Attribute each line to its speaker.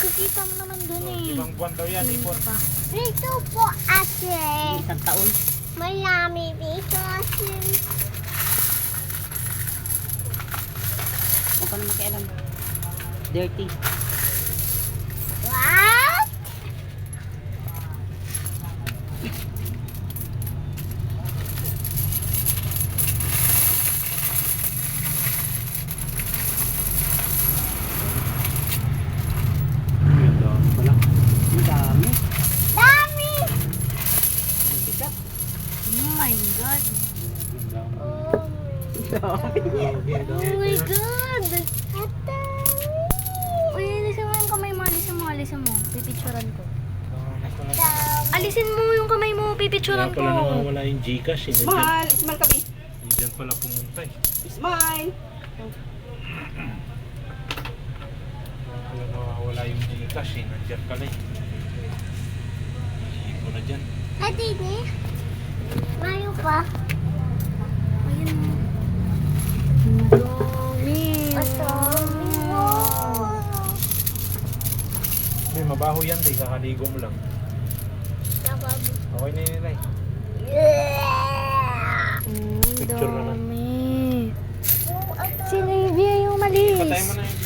Speaker 1: Makikita mo naman dun eh.
Speaker 2: Ibang buwan daw yan, ipon.
Speaker 1: Pa.
Speaker 3: Dito po ate.
Speaker 4: Isang taon.
Speaker 3: Marami dito ate.
Speaker 4: Huwag ka na makialam. Dirty.
Speaker 1: My God.
Speaker 2: Ang dami.
Speaker 3: Oh,
Speaker 1: Oh my God. Uy, alisin mo yung kamay mo. Alisin mo, alisin mo. Pipicturan ko. Alisin mo yung kamay mo. Pipicturan ko.
Speaker 2: pala nawawala yung Gcash. Eh. Nandiyan,
Speaker 4: Smile. Smile kami.
Speaker 2: nandiyan pala pumunta eh.
Speaker 4: Smile.
Speaker 2: Kaya pala nawawala yung Gcash eh. Nandiyan pala eh. Ipo na dyan.
Speaker 3: Ate ni pa.
Speaker 1: Ayun. Dumi.
Speaker 3: Dumi mo.
Speaker 2: Hindi, mabaho yan. Di, kakaligo mo lang. Okay na yun, Nay.
Speaker 3: Picture
Speaker 1: na
Speaker 2: lang. Dumi. Si yung malinis. Patay mo na yun.